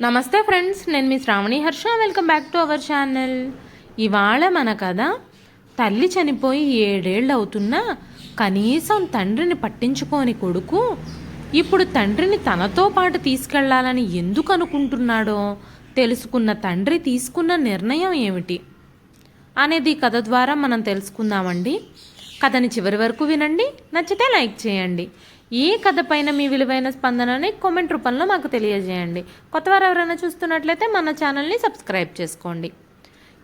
నమస్తే ఫ్రెండ్స్ నేను మీ Sravani Harsha. Welcome back to our channel ఇవాళ మన కథ తల్లి చనిపోయి ఏడేళ్ళు అవుతున్నా కనీసం తండ్రిని పట్టించుకోని కొడుకు ఇప్పుడు తండ్రిని తనతో పాటు తీసుకెళ్ళాలని ఎందుకు అనుకుంటున్నాడో తెలుసుకున్న తండ్రి తీసుకున్న నిర్ణయం ఏమిటి అనేది కథ ద్వారా మనం తెలుసుకుందామండి. కథని చివరి వరకు వినండి నచ్చితే లైక్ చేయండి. ఈ కథ పైన మీ విలువైన స్పందనని కామెంట్ రూపంలో మాకు తెలియజేయండి. కొత్తవారు ఎవరైనా చూస్తున్నట్లయితే మన ఛానల్ని సబ్స్క్రైబ్ చేసుకోండి.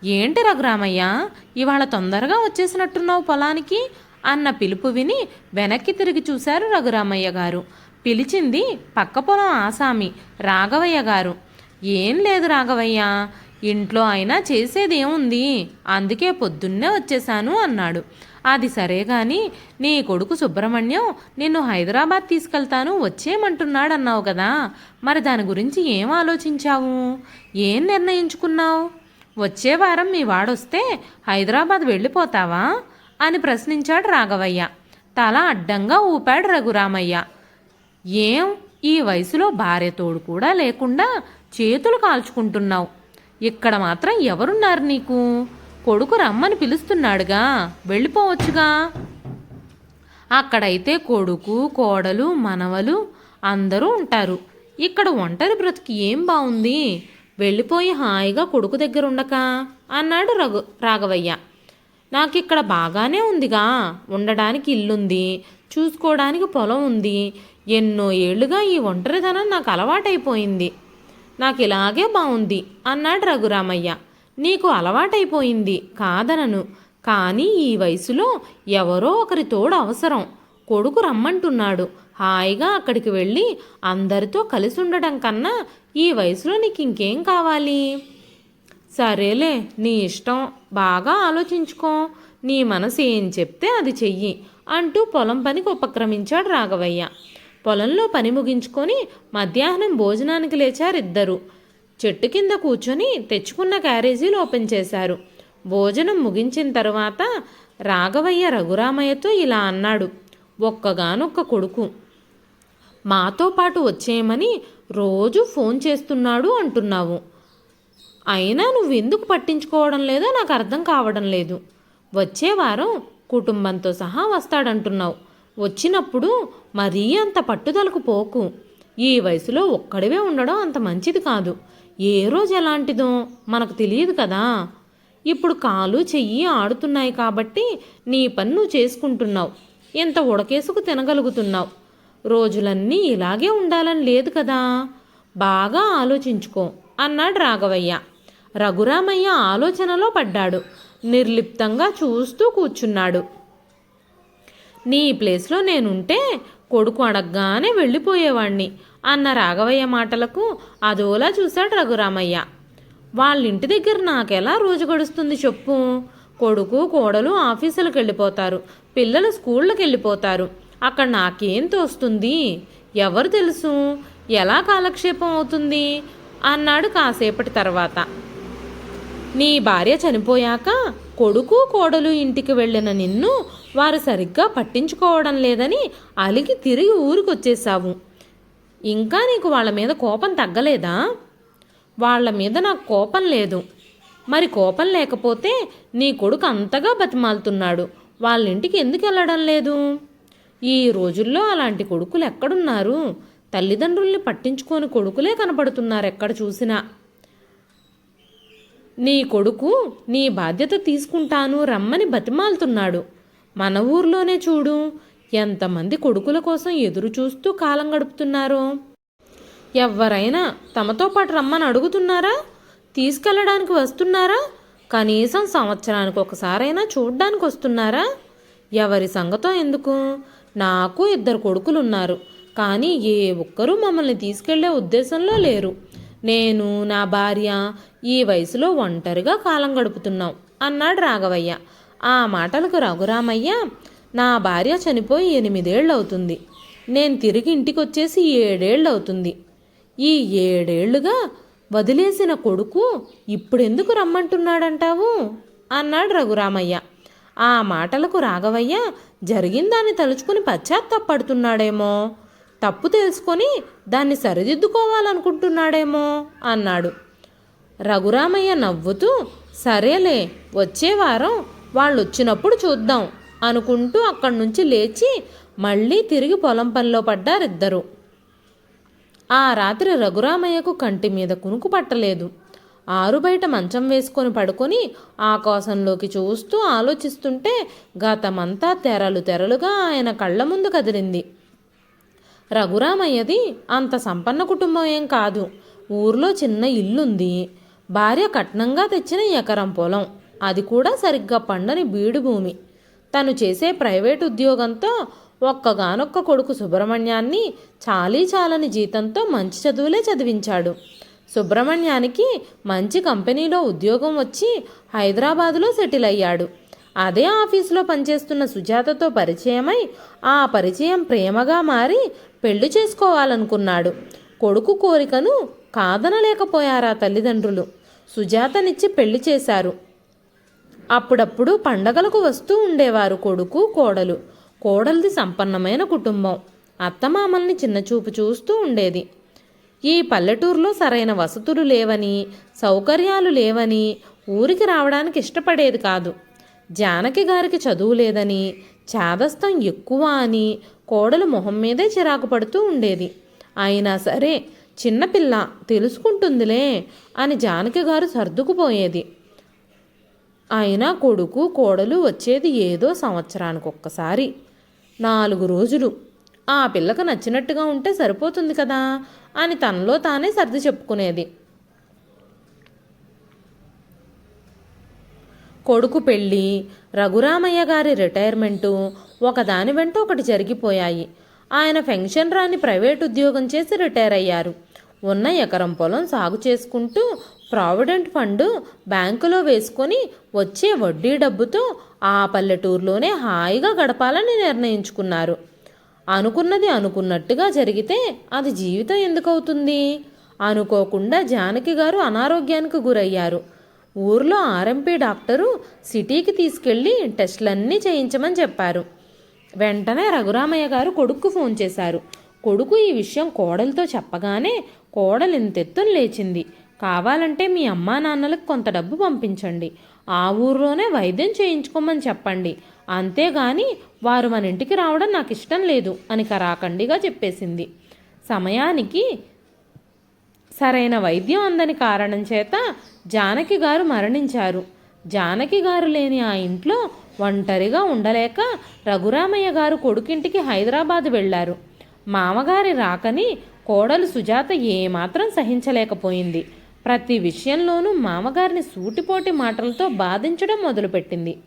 ఏంటి రఘురామయ్య? ఇవాళ తొందరగా వచ్చేసినట్టున్నావు పొలానికి? అన్న పిలుపు విని వెనక్కి తిరిగి చూశారు రఘురామయ్య గారు. పిలిచింది పక్క పొలం ఆసామి రాఘవయ్య గారు. ఏం లేదు రాఘవయ్య ఇంట్లో అయినా చేసేదేముంది? అందుకే పొద్దున్నే వచ్చేసాను అన్నాడు. అది సరే గాని నీ కొడుకు సుబ్రహ్మణ్యం నిన్ను హైదరాబాద్ తీసుకెళ్తాను వచ్చేయమంటున్నాడన్నావు కదా. మరి దాని గురించి ఏం ఆలోచించావు? ఏం నిర్ణయించుకున్నావు? వచ్చే వారం మీ వాడొస్తే హైదరాబాద్ వెళ్ళిపోతావా? అని ప్రశ్నించాడు రాఘవయ్య. తల అడ్డంగా ఊపాడు రఘురామయ్య. ఏం? ఈ వయసులో భార్య తోడు కూడా లేకుండా చేతులు కాల్చుకుంటున్నావు. ఇక్కడ మాత్రం ఎవరున్నారు నీకు? కొడుకు రమ్మని పిలుస్తున్నాడుగా. వెళ్ళిపోవచ్చుగా. అక్కడైతే కొడుకు కోడలు మనవలు అందరూ ఉంటారు. ఇక్కడ ఒంటరి బ్రతికి ఏం బాగుంది వెళ్ళిపోయి హాయిగా కొడుకు దగ్గర ఉండక అన్నాడు రఘు రాఘవయ్య. నాకు ఇక్కడ బాగానే ఉందిగా. ఉండడానికి ఇల్లుంది. చూసుకోవడానికి పొలం ఉంది. ఎన్నో ఏళ్ళుగా ఈ ఒంటరితనం నాకు అలవాటైపోయింది. నాకు ఇలాగే బాగుంది అన్నాడు రఘురామయ్య. నీకు అలవాటైపోయింది కాదనను. కానీ ఈ వయసులో ఎవరో ఒకరి తోడు అవసరం. కొడుకు రమ్మంటున్నాడు. హాయిగా అక్కడికి వెళ్ళి అందరితో కలిసి ఉండడం కన్నా ఈ వయసులో నీకు ఇంకేం కావాలి? సరేలే నీ ఇష్టం. బాగా ఆలోచించుకో. నీ మనసు ఏం చెప్తే అది చెయ్యి అంటూ పొలం పనికి ఉపక్రమించాడు రాఘవయ్య. పొలంలో పని ముగించుకొని మధ్యాహ్నం భోజనానికి లేచారిద్దరు. చెట్టు కింద కూర్చొని తెచ్చుకున్న క్యారేజీలు ఓపెన్ చేశారు. భోజనం ముగించిన తర్వాత రాఘవయ్య రఘురామయ్యతో ఇలా అన్నాడు. ఒక్కగానొక్క కొడుకు. మాతో పాటు వచ్చేయమని రోజు ఫోన్ చేస్తున్నాడు అంటున్నావు. అయినా నువ్వెందుకు పట్టించుకోవడం లేదో నాకు అర్థం కావడం లేదు. వచ్చే వారం కుటుంబంతో సహా వస్తాడంటున్నావు. వచ్చినప్పుడు మరీ అంత పట్టుదలకు పోకు. ఈ వయసులో ఒక్కడివే ఉండడం అంత మంచిది కాదు. ఏ రోజు ఎలాంటిదో మనకు తెలియదు కదా. ఇప్పుడు కాలు చెయ్యి ఆడుతున్నాయి కాబట్టి నీ పని నువ్వు చేసుకుంటున్నావు. ఇంత ఉడకేసుకు తినగలుగుతున్నావు. రోజులన్నీ ఇలాగే ఉండాలని లేదు కదా. బాగా ఆలోచించుకో అన్నాడు రాఘవయ్య. రఘురామయ్య ఆలోచనలో పడ్డాడు. నిర్లిప్తంగా చూస్తూ కూర్చున్నాడు. నీ ప్లేస్లో నేనుంటే కొడుకు అడగగానే వెళ్ళిపోయేవాణ్ణి. అన్న రాఘవయ్య మాటలకు అదోలా చూశాడు రఘురామయ్య. వాళ్ళ ఇంటి దగ్గర నాకెలా రోజు గడుస్తుంది చెప్పు? కొడుకు కోడలు ఆఫీసులకు వెళ్ళిపోతారు. పిల్లలు స్కూళ్ళకి వెళ్ళిపోతారు. అక్కడ నాకేం తోస్తుంది? ఎవరు తెలుసు? ఎలా కాలక్షేపం అవుతుంది? అన్నాడు కాసేపటి తర్వాత. నీ భార్య చనిపోయాక కొడుకు కోడలు ఇంటికి వెళ్ళిన నిన్ను వారు సరిగ్గా పట్టించుకోవడం లేదని అలిగి తిరిగి ఊరికొచ్చేసావు ఇంకా నీకు వాళ్ళ మీద కోపం తగ్గలేదా? వాళ్ళ మీద నాకు కోపం లేదు. మరి కోపం లేకపోతే నీ కొడుకు అంతగా బతిమాలుతున్నాడు. వాళ్ళ ఇంటికి ఎందుకు వెళ్ళడం లేదు? ఈ రోజుల్లో అలాంటి కొడుకులు ఎక్కడున్నారు? తల్లిదండ్రుల్ని పట్టించుకొని కొడుకులే కనపడుతున్నారు ఎక్కడ చూసినా. నీ కొడుకు నీ బాధ్యత తీసుకుంటాను రమ్మని బతిమాలుతున్నాడు. మన ఊర్లోనే చూడు ఎంతమంది కొడుకుల కోసం ఎదురు చూస్తూ కాలం గడుపుతున్నారో? ఎవరైనా తమతో పాటు రమ్మని అడుగుతున్నారా? తీసుకెళ్ళడానికి వస్తున్నారా? కనీసం సంవత్సరానికి ఒకసారైనా చూడ్డానికి వస్తున్నారా? ఎవరి సంగతో ఎందుకు? నాకు ఇద్దరు కొడుకులున్నారు కానీ ఏ ఒక్కరూ మమ్మల్ని తీసుకెళ్ళే ఉద్దేశంలో లేరు. నేను నా భార్య ఈ వయసులో ఒంటరిగా కాలం గడుపుతున్నాం అన్నాడు రాఘవయ్య. ఆ మాటలకు రఘురామయ్య నా భార్య చనిపోయి ఎనిమిదేళ్ళు అవుతుంది నేను తిరిగి ఇంటికొచ్చేసి ఏడేళ్ళవుతుంది ఏడేళ్ళు అవుతుంది ఈ ఏడేళ్ళుగా వదిలేసిన కొడుకు ఇప్పుడెందుకు రమ్మంటున్నాడంటావు? అన్నాడు రఘురామయ్య. ఆ మాటలకు రాఘవయ్య జరిగిందాన్ని తలుచుకుని పశ్చాత్తాపడుతున్నాడేమో? తప్పు తెలుసుకొని దాన్ని సరిదిద్దుకోవాలనుకుంటున్నాడేమో? అన్నాడు. రఘురామయ్య నవ్వుతూ సరేలే వచ్చే వారం వాళ్ళు వచ్చినప్పుడు చూద్దాం. అనుకుంటూ అక్కడి నుంచి లేచి మళ్ళీ తిరిగి పొలం పనిలో పడ్డారిద్దరు ఆ రాత్రి రఘురామయ్యకు కంటి మీద కునుకు పట్టలేదు. ఆరు బయట మంచం వేసుకొని పడుకొని ఆకాశంలోకి చూస్తూ ఆలోచిస్తుంటే గతమంతా తెరలు తెరలుగా ఆయన కళ్ళ ముందు కదిలింది. రఘురామయ్యది అంత సంపన్న కుటుంబం ఏం కాదు. ఊర్లో చిన్న ఇల్లుంది. భార్య కట్నంగా తెచ్చిన ఎకరం పొలం. అది కూడా సరిగ్గా పండని బీడు భూమి తను చేసే ప్రైవేట్ ఉద్యోగంతో ఒక్కగానొక్క కొడుకు సుబ్రహ్మణ్యాన్ని చాలీ చాలని జీతంతో మంచి చదువులే చదివించాడు. సుబ్రహ్మణ్యానికి మంచి కంపెనీలో ఉద్యోగం వచ్చి హైదరాబాదులో సెటిల్ అయ్యాడు. అదే ఆఫీసులో పనిచేస్తున్న సుజాతతో పరిచయమై ఆ పరిచయం ప్రేమగా మారి పెళ్ళి చేసుకోవాలనుకున్నాడు. కొడుకు కోరికను కాదనలేకపోయారా తల్లిదండ్రులు? సుజాతనిచ్చి పెళ్ళి చేశారు. అప్పుడప్పుడు పండగలకు వస్తూ ఉండేవారు కొడుకు కోడలు. కోడలిది సంపన్నమైన కుటుంబం. అత్తమామల్ని చిన్నచూపు చూస్తూ ఉండేది. ఈ పల్లెటూరులో సరైన వసతులు లేవని సౌకర్యాలు లేవని ఊరికి రావడానికి ఇష్టపడేది కాదు. జానకి గారికి చదువు లేదని చాదస్తం ఎక్కువ అని కోడలు మొహం మీదే చిరాకు పడుతూ ఉండేది. అయినా సరే చిన్నపిల్ల తెలుసుకుంటుందిలే అని జానకి గారు సర్దుకుపోయేది. అయినా కొడుకు కోడలు వచ్చేది ఏదో సంవత్సరానికి ఒక్కసారి నాలుగు రోజులు. ఆ పిల్లకు నచ్చినట్టుగా ఉంటే సరిపోతుంది కదా అని తనలో తానే సర్ది చెప్పుకునేది. కొడుకు పెళ్ళి రఘురామయ్య గారి రిటైర్మెంటు ఒకదాని వెంట ఒకటి జరిగిపోయాయి. ఆయన పెన్షన్ రాని ప్రైవేట్ ఉద్యోగం చేసి రిటైర్ అయ్యారు. ఉన్న ఎకరం పొలం సాగు చేసుకుంటూ ప్రావిడెంట్ ఫండ్ బ్యాంకులో వేసుకొని వచ్చే వడ్డీ డబ్బుతో ఆ పల్లెటూరులోనే హాయిగా గడపాలని నిర్ణయించుకున్నారు. అనుకున్నది అనుకున్నట్టుగా జరిగితే అది జీవితం ఎందుకవుతుంది? అనుకోకుండా జానకి గారు అనారోగ్యానికి గురయ్యారు. ఊర్లో ఆర్ఎంపీ డాక్టరు సిటీకి తీసుకెళ్ళి టెస్టులన్నీ చేయించమని చెప్పారు. వెంటనే రఘురామయ్య గారు కొడుక్కు ఫోన్ చేశారు. కొడుకు ఈ విషయం కోడలితో చెప్పగానే కోడలు ఇంతెత్తున లేచింది. కావాలంటే మీ అమ్మా నాన్నలకు కొంత డబ్బు పంపించండి. ఆ ఊర్లోనే వైద్యం చేయించుకోమని చెప్పండి. అంతేగాని వారు మన ఇంటికి రావడం నాకు ఇష్టం లేదు అని కరాఖండిగా చెప్పేసింది. సమయానికి సరైన వైద్యం అందని కారణం చేత జానకి గారు మరణించారు. జానకి గారు లేని ఆ ఇంట్లో ఒంటరిగా ఉండలేక రఘురామయ్య గారు కొడుకింటికి హైదరాబాద్ వెళ్ళారు. మామగారి రాకని కోడలు సుజాత ఏమాత్రం సహించలేకపోయింది. ప్రతి విషయంలోనూ మామగారిని సూటిపోటి మాటలతో బాధించడం మొదలుపెట్టింది.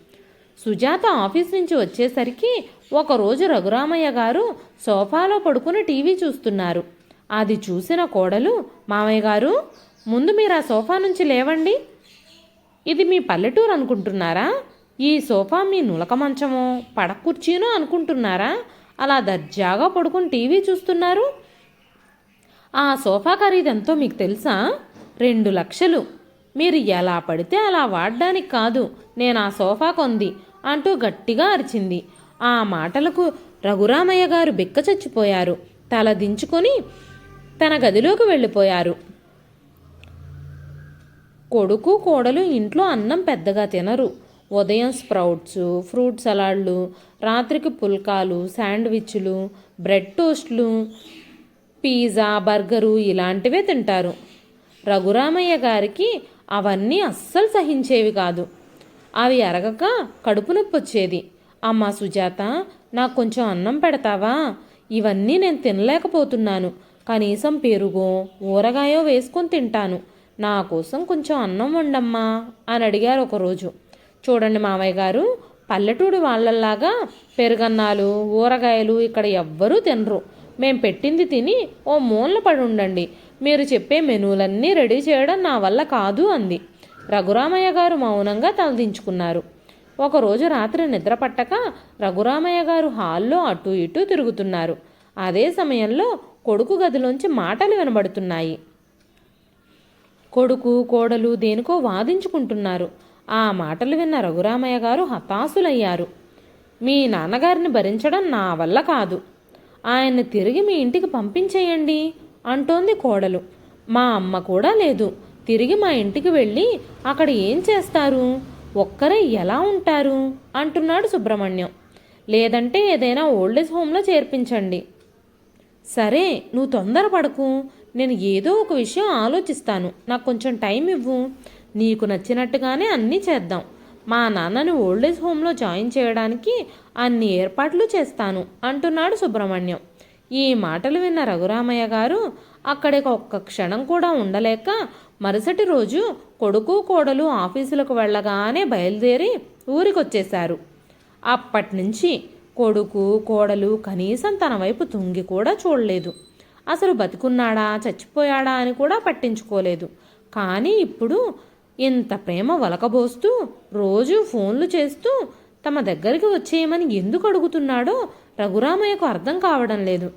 సుజాత ఆఫీస్ నుంచి వచ్చేసరికి ఒకరోజు రఘురామయ్య గారు సోఫాలో పడుకుని టీవీ చూస్తున్నారు. అది చూసిన కోడలు మామయ్య గారు ముందు మీరు ఆ సోఫా నుంచి లేవండి. ఇది మీ పల్లెటూరు అనుకుంటున్నారా? ఈ సోఫా మీ నులక మంచమో పడక కుర్చీనో అనుకుంటున్నారా? అలా దర్జాగా పడుకుని టీవీ చూస్తున్నారు. ఆ సోఫా ఖరీదెంతో మీకు తెలుసా? రెండు లక్షలు. మీరు ఎలా పడితే అలా వాడడానికి కాదు. నేను ఆ సోఫా కొంది అంటూ గట్టిగా అరిచింది. ఆ మాటలకు రఘురామయ్య గారు బిక్క చచ్చిపోయారు. తల దించుకొని తన గదిలోకి వెళ్ళిపోయారు. కొడుకు కోడలు ఇంట్లో అన్నం పెద్దగా తినరు. ఉదయం స్ప్రౌట్స్ ఫ్రూట్ సలాడ్లు రాత్రికి పుల్కాలు శాండ్విచ్లు బ్రెడ్ టోస్ట్లు పిజ్జా బర్గరు ఇలాంటివే తింటారు. రఘురామయ్య గారికి అవన్నీ అస్సలు సహించేవి కాదు. అవి అరగక కడుపు నొప్పి వచ్చేది అమ్మా సుజాత నాకు కొంచెం అన్నం పెడతావా? ఇవన్నీ నేను తినలేకపోతున్నాను. కనీసం పెరుగో ఊరగాయో వేసుకొని తింటాను. నా కోసం కొంచెం అన్నం వండమ్మా అని అడిగారు ఒకరోజు. చూడండి మావయ్య గారు పల్లెటూరు వాళ్ళల్లాగా పెరుగన్నాలు ఊరగాయలు ఇక్కడ ఎవ్వరూ తినరు. మేం పెట్టింది తిని ఓ మూలన పడి ఉండండి. మీరు చెప్పే మెనూలన్నీ రెడీ చేయడం నా వల్ల కాదు అంది. రఘురామయ్య గారు మౌనంగా తలదించుకున్నారు. ఒకరోజు రాత్రి నిద్ర పట్టక రఘురామయ్య గారు హాల్లో అటు ఇటు తిరుగుతున్నారు. అదే సమయంలో కొడుకు గదిలోంచి మాటలు వినబడుతున్నాయి. కొడుకు కోడలు దేనికో వాదించుకుంటున్నారు. ఆ మాటలు విన్న రఘురామయ్య గారు హతాశులయ్యారు. మీ నాన్నగారిని భరించడం నా వల్ల కాదు. ఆయన్ని తిరిగి మీ ఇంటికి పంపించేయండి. అంటోంది కోడలు. మా అమ్మ కూడా లేదు. తిరిగి మా ఇంటికి వెళ్ళి అక్కడ ఏం చేస్తారు? ఒక్కరే ఎలా ఉంటారు? అంటున్నాడు సుబ్రహ్మణ్యం. లేదంటే ఏదైనా ఓల్డేజ్ హోమ్లో చేర్పించండి. సరే నువ్వు తొందరపడకు. నేను ఏదో ఒక విషయం ఆలోచిస్తాను. నాకు కొంచెం టైం ఇవ్వు. నీకు నచ్చినట్టుగానే అన్నీ చేద్దాం. మా నాన్నని ఓల్డేజ్ హోమ్లో జాయిన్ చేయడానికి అన్ని ఏర్పాట్లు చేస్తాను అంటున్నాడు సుబ్రహ్మణ్యం. ఈ మాటలు విన్న రఘురామయ్య గారు అక్కడికి ఒక్క క్షణం కూడా ఉండలేక మరుసటి రోజు కొడుకు కోడలు ఆఫీసులకు వెళ్ళగానే బయలుదేరి ఊరికొచ్చేశారు. అప్పటినుంచి కొడుకు కోడలు కనీసం తన వైపు తుంగి కూడా చూడలేదు. అసలు బతికున్నాడా చచ్చిపోయాడా అని కూడా పట్టించుకోలేదు. కానీ ఇప్పుడు ఇంత ప్రేమ వలకబోస్తూ రోజు ఫోన్లు చేస్తూ తమ దగ్గరికి వచ్చేయమని ఎందుకు అడుగుతున్నాడో రఘురామయ్యకు అర్థం కావడం లేదు.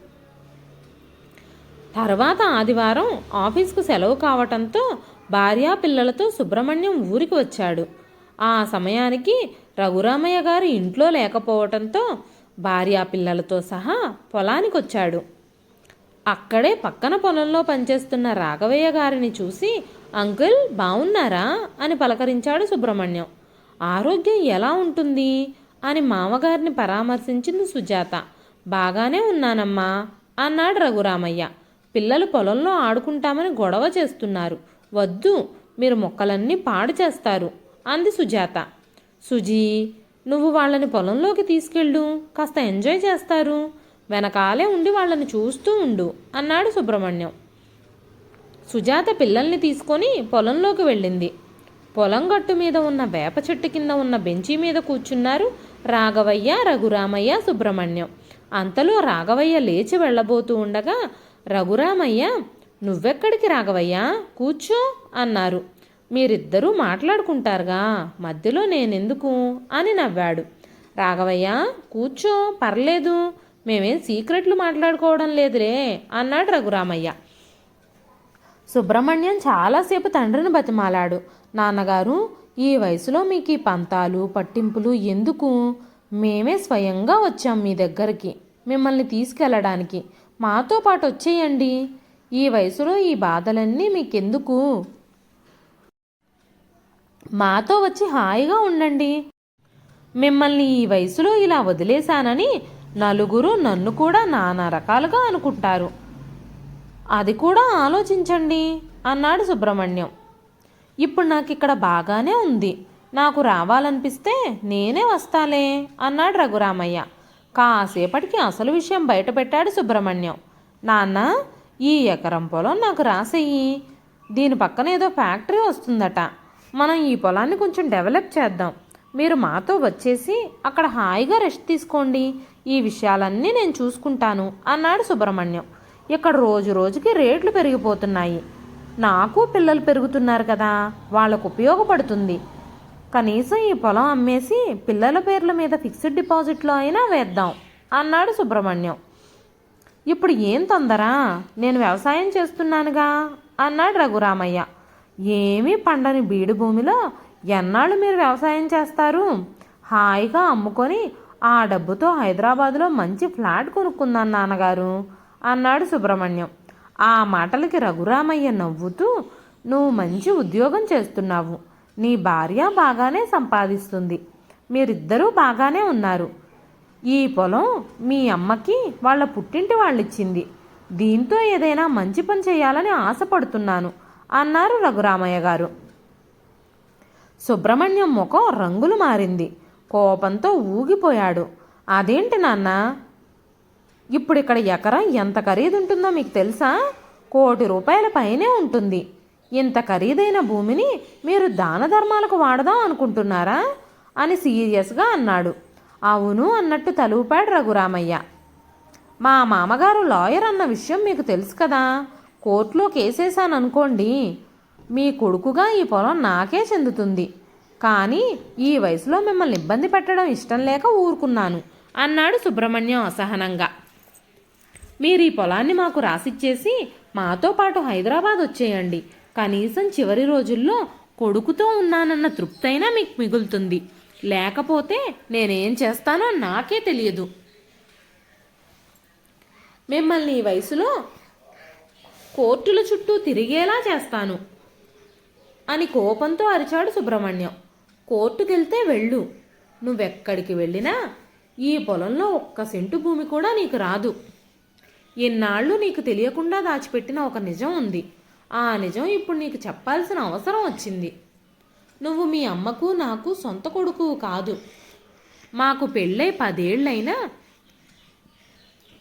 తర్వాత ఆదివారం ఆఫీస్కు సెలవు కావటంతో భార్యా పిల్లలతో సుబ్రహ్మణ్యం ఊరికి వచ్చాడు. ఆ సమయానికి రఘురామయ్య గారు ఇంట్లో లేకపోవటంతో భార్యా పిల్లలతో సహా పొలానికి వచ్చాడు అక్కడే పక్కన పొలంలో పనిచేస్తున్న రాఘవయ్య గారిని చూసి అంకుల్ బావున్నారా? అని పలకరించాడు సుబ్రహ్మణ్యం. ఆరోగ్యం ఎలా ఉంటుంది? అని మామగారిని పరామర్శించింది సుజాత. బాగానే ఉన్నానమ్మా అన్నాడు రఘురామయ్య. పిల్లలు పొలంలో ఆడుకుంటామని గొడవ చేస్తున్నారు. వద్దు మీరు మొక్కలన్నీ పాడు చేస్తారు అంది సుజాత. సుజీ నువ్వు వాళ్ళని పొలంలోకి తీసుకెళ్ళు కాస్త ఎంజాయ్ చేస్తారు వెనకాలే ఉండి వాళ్ళని చూస్తూ ఉండు అన్నాడు సుబ్రహ్మణ్యం. సుజాత పిల్లల్ని తీసుకొని పొలంలోకి వెళ్ళింది. పొలం గట్టు మీద ఉన్న వేప చెట్టు కింద ఉన్న బెంచీ మీద కూర్చున్నారు రాఘవయ్య రఘురామయ్య సుబ్రహ్మణ్యం. అంతలో రాఘవయ్య లేచి వెళ్ళబోతూ ఉండగా రఘురామయ్య నువ్వెక్కడికి రాఘవయ్య? కూర్చో అన్నారు. మీరిద్దరూ మాట్లాడుకుంటారుగా మధ్యలో నేనెందుకు? అని నవ్వాడు. రాఘవయ్య కూర్చో పర్లేదు మేమేం సీక్రెట్లు మాట్లాడుకోవడం లేదులే అన్నాడు రఘురామయ్య. సుబ్రహ్మణ్యం చాలాసేపు తండ్రిని బతిమాలాడు. నాన్నగారు ఈ వయసులో మీకు ఈ పంతాలు పట్టింపులు ఎందుకు? మేమే స్వయంగా వచ్చాం మీ దగ్గరికి మిమ్మల్ని తీసుకెళ్ళడానికి. మాతో పాటు వచ్చేయండి. ఈ వయసులో ఈ బాధలన్నీ మీకెందుకు? మాతో వచ్చి హాయిగా ఉండండి. మిమ్మల్ని ఈ వయసులో ఇలా వదిలేశానని నలుగురు నన్ను కూడా నానా రకాలుగా అనుకుంటారు. అది కూడా ఆలోచించండి అన్నాడు సుబ్రహ్మణ్యం. ఇప్పుడు నాకు ఇక్కడ బాగానే ఉంది. నాకు రావాలనిపిస్తే నేనే వస్తాలే అన్నాడు రఘురామయ్య. కాసేపటికి అసలు విషయం బయటపెట్టాడు సుబ్రహ్మణ్యం. నాన్న ఈ ఎకరం పొలం నాకు రాసేయి దీని పక్కన ఏదో ఫ్యాక్టరీ వస్తుందట. మనం ఈ పొలాన్ని కొంచెం డెవలప్ చేద్దాం. మీరు మాతో వచ్చేసి అక్కడ హాయిగా రెస్ట్ తీసుకోండి. ఈ విషయాలన్నీ నేను చూసుకుంటాను అన్నాడు సుబ్రహ్మణ్యం. ఇక్కడ రోజు రోజుకి రేట్లు పెరిగిపోతున్నాయి. నాకు పిల్లలు పెరుగుతున్నారు కదా వాళ్ళకు ఉపయోగపడుతుంది. కనీసం ఈ పొలం అమ్మేసి పిల్లల పేర్ల మీద ఫిక్స్డ్ డిపాజిట్లో అయినా వేద్దాం అన్నాడు సుబ్రహ్మణ్యం. ఇప్పుడు ఏం తొందర? నేను వ్యవసాయం చేస్తున్నానుగా అన్నాడు రఘురామయ్య. ఏమీ పండని బీడు భూమిలో ఎన్నాళ్ళు మీరు వ్యవసాయం చేస్తారు? హాయిగా అమ్ముకొని ఆ డబ్బుతో హైదరాబాదులో మంచి ఫ్లాట్ కొనుక్కుందాం నాన్నగారు అన్నాడు సుబ్రహ్మణ్యం. ఆ మాటలకి రఘురామయ్య నవ్వుతూ నువ్వు మంచి ఉద్యోగం చేస్తున్నావు. నీ భార్య బాగానే సంపాదిస్తుంది. మీరిద్దరూ బాగానే ఉన్నారు. ఈ పొలం మీ అమ్మకి వాళ్ళ పుట్టింటి వాళ్ళిచ్చింది. దీంతో ఏదైనా మంచి పని చేయాలని ఆశపడుతున్నాను అన్నారు రఘురామయ్య గారు. సుబ్రహ్మణ్యం ముఖం రంగులు మారింది. కోపంతో ఊగిపోయాడు. అదేంటి నాన్న? ఇప్పుడు ఇక్కడ ఎకరం ఎంత ఖరీదు ఉంటుందో మీకు తెలుసా? కోటి రూపాయల పైనే ఉంటుంది. ఇంత ఖరీదైన భూమిని మీరు దాన ధర్మాలకు వాడదాం అనుకుంటున్నారా? అని సీరియస్గా అన్నాడు. అవును అన్నట్టు తలుపాడు రఘురామయ్య. మా మామగారు లాయర్ అన్న విషయం మీకు తెలుసు కదా. కోర్టులో కేసేశాను అనుకోండి మీ కొడుకుగా ఈ పొలం నాకే చెందుతుంది. కానీ ఈ వయసులో మిమ్మల్ని ఇబ్బంది పెట్టడం ఇష్టం లేక ఊరుకున్నాను అన్నాడు సుబ్రహ్మణ్యం అసహనంగా. మీరు ఈ పొలాన్ని మాకు రాసిచ్చేసి మాతో పాటు హైదరాబాద్ వచ్చేయండి. కనీసం చివరి రోజుల్లో కొడుకుతో ఉన్నానన్న తృప్తైనా మీకు మిగులుతుంది. లేకపోతే నేనేం చేస్తానో నాకే తెలియదు. మిమ్మల్ని ఈ వయసులో కోర్టుల చుట్టూ తిరిగేలా చేస్తాను అని కోపంతో అరిచాడు సుబ్రహ్మణ్యం. కోర్టుకెళ్తే వెళ్ళు. నువ్వెక్కడికి వెళ్ళినా ఈ పొలంలో ఒక్క సెంటు భూమి కూడా నీకు రాదు. ఇన్నాళ్ళు నీకు తెలియకుండా దాచిపెట్టిన ఒక నిజం ఉంది. ఆ నిజం ఇప్పుడు నీకు చెప్పాల్సిన అవసరం వచ్చింది. నువ్వు మీ అమ్మకు నాకు సొంత కొడుకు కాదు. మాకు పెళ్ళై పదేళ్ళైనా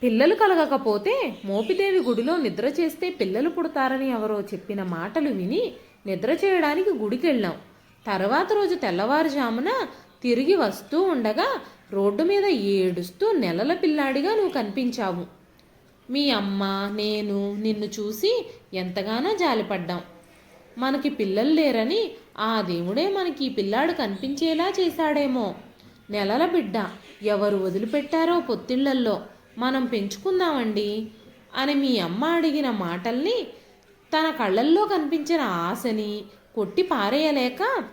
పిల్లలు కలగకపోతే మోపిదేవి గుడిలో నిద్ర చేస్తే పిల్లలు పుడతారని ఎవరో చెప్పిన మాటలు విని నిద్ర చేయడానికి గుడికెళ్ళాం. తర్వాత రోజు తెల్లవారుజామున తిరిగి వస్తూ ఉండగా రోడ్డు మీద ఏడుస్తూ నెలల పిల్లాడిగా నువ్వు కనిపించావు. మీ అమ్మ నేను నిన్ను చూసి ఎంతగానో జాలిపడ్డాం. మనకి పిల్లలు లేరని ఆ దేవుడే మనకి ఈ పిల్లాడు కనిపించేలా చేశాడేమో. నెలల బిడ్డ ఎవరు వదిలిపెట్టారో పొత్తిళ్ళల్లో మనం పెంచుకుందామండి అని మీ అమ్మ అడిగిన మాటల్ని తన కళ్ళల్లో కనిపించిన ఆశని కొట్టి పారేయలేక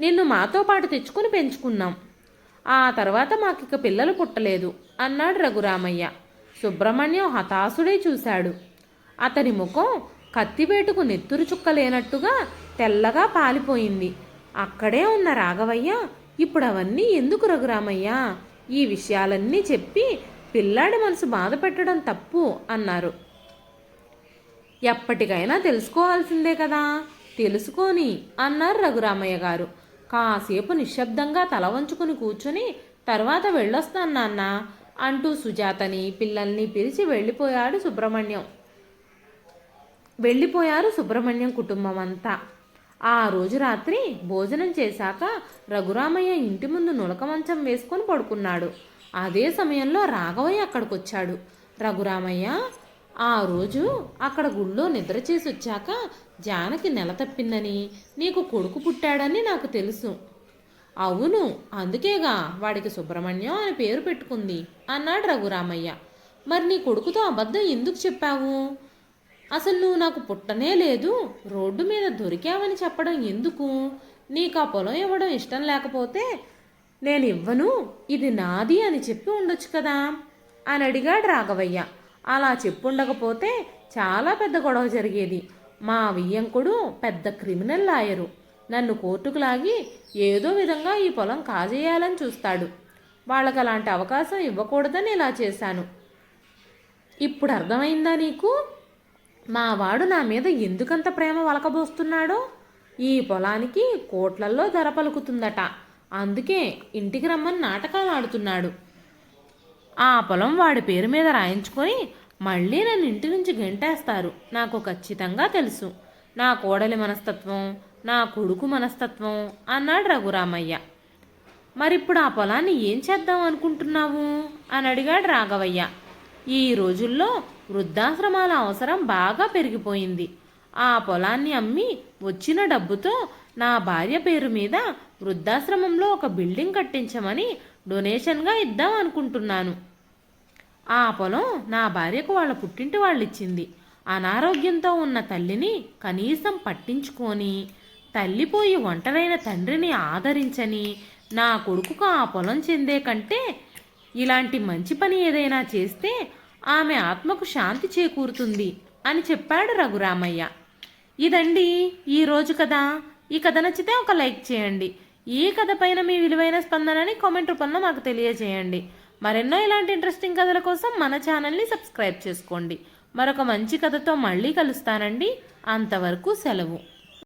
నిన్ను మాతో పాటు తెచ్చుకుని పెంచుకున్నాం. ఆ తర్వాత మాకిక పిల్లలు పుట్టలేదు అన్నాడు రఘురామయ్య. సుబ్రహ్మణ్యం హతాశుడే చూశాడు. అతని ముఖం కత్తివేటుకు నెత్తురు చుక్క లేనట్టుగా తెల్లగా పాలిపోయింది. అక్కడే ఉన్న రాఘవయ్య ఇప్పుడు అవన్నీ ఎందుకు రఘురామయ్య? ఈ విషయాలన్నీ చెప్పి పిల్లాడి మనసు బాధ పెట్టడం తప్పు అన్నారు. ఎప్పటికైనా తెలుసుకోవాల్సిందే కదా తెలుసుకొని అన్నారు రఘురామయ్య గారు. కాసేపు నిశ్శబ్దంగా తల వంచుకుని కూర్చుని తర్వాత వెళ్ళొస్తాను నాన్న అంటూ సుజాతని పిల్లల్ని పిలిచి వెళ్ళిపోయాడు సుబ్రహ్మణ్యం. వెళ్ళిపోయారు సుబ్రహ్మణ్యం కుటుంబం అంతా ఆ రోజు రాత్రి భోజనం చేశాక రఘురామయ్య ఇంటి ముందు నులక మంచం వేసుకొని పడుకున్నాడు. అదే సమయంలో రాఘవయ్య అక్కడికొచ్చాడు. రఘురామయ్య ఆ రోజు అక్కడ గుళ్ళో నిద్ర చేసి వచ్చాక జానకి నెల తప్పిందని నీకు కొడుకు పుట్టాడని నాకు తెలుసు. అవును అందుకేగా వాడికి సుబ్రహ్మణ్యం అని పేరు పెట్టుకుంది అన్నాడు రఘురామయ్య. మరి నీ కొడుకుతో అబద్ధం ఎందుకు చెప్పావు? అసలు నువ్వు నాకు పుట్టనే లేదు. రోడ్డు మీద దొరికావని చెప్పడం ఎందుకు? నీకు ఆ పొలం ఇవ్వడం ఇష్టం లేకపోతే నేను ఇవ్వను. ఇది నాది అని చెప్పి ఉండొచ్చు కదా? అని అడిగాడు రాఘవయ్య. అలా చెప్పుండకపోతే చాలా పెద్ద గొడవ జరిగేది. మా వియ్యంకుడు పెద్ద క్రిమినల్ లాయరు. నన్ను కోర్టుకు లాగి ఏదో విధంగా ఈ పొలం కాజేయాలని చూస్తాడు. వాళ్ళకి అలాంటి అవకాశం ఇవ్వకూడదని ఇలా చేశాను. ఇప్పుడు అర్థమైందా నీకు? మా వాడు నా మీద ఎందుకంత ప్రేమ వలకబోస్తున్నాడో? ఈ పొలానికి కోట్లల్లో ధర పలుకుతుందట. అందుకే ఇంటికి రమ్మని నాటకాలు ఆడుతున్నాడు. ఆ పొలం వాడి పేరు మీద రాయించుకొని మళ్ళీ నన్ను ఇంటి నుంచి గెంటేస్తారు. నాకు ఖచ్చితంగా తెలుసు. నా కోడలి మనస్తత్వం నా కొడుకు మనస్తత్వం అన్నాడు రఘురామయ్య. మరిప్పుడు ఆ పొలాన్ని ఏం చేద్దాం అనుకుంటున్నావు? అని అడిగాడు రాఘవయ్య. ఈ రోజుల్లో వృద్ధాశ్రమాల అవసరం బాగా పెరిగిపోయింది. ఆ పొలాన్ని అమ్మి వచ్చిన డబ్బుతో నా భార్య పేరు మీద వృద్ధాశ్రమంలో ఒక బిల్డింగ్ కట్టించమని డొనేషన్గా ఇద్దాం అనుకుంటున్నాను. ఆ పొలం నా భార్యకు వాళ్ళ పుట్టింటి వాళ్ళు ఇచ్చింది అనారోగ్యంతో ఉన్న తల్లిని కనీసం పట్టించుకొని తల్లిపోయి ఒంటరైన తండ్రిని ఆదరించని నా కొడుకుకు ఆ పొలం చెందే కంటే ఇలాంటి మంచి పని ఏదైనా చేస్తే ఆమె ఆత్మకు శాంతి చేకూరుతుంది అని చెప్పాడు రఘురామయ్య. ఇదండి ఈ రోజు కథ. ఈ కథ నచ్చితే ఒక లైక్ చేయండి. ఈ కథ పైన మీ విలువైన స్పందనని కామెంట్ రూపంలో మాకు తెలియజేయండి. మరెన్నో ఇలాంటి ఇంట్రెస్టింగ్ కథల కోసం మన ఛానల్ని సబ్స్క్రైబ్ చేసుకోండి. మరొక మంచి కథతో మళ్ళీ కలుస్తానండి. అంతవరకు సెలవు.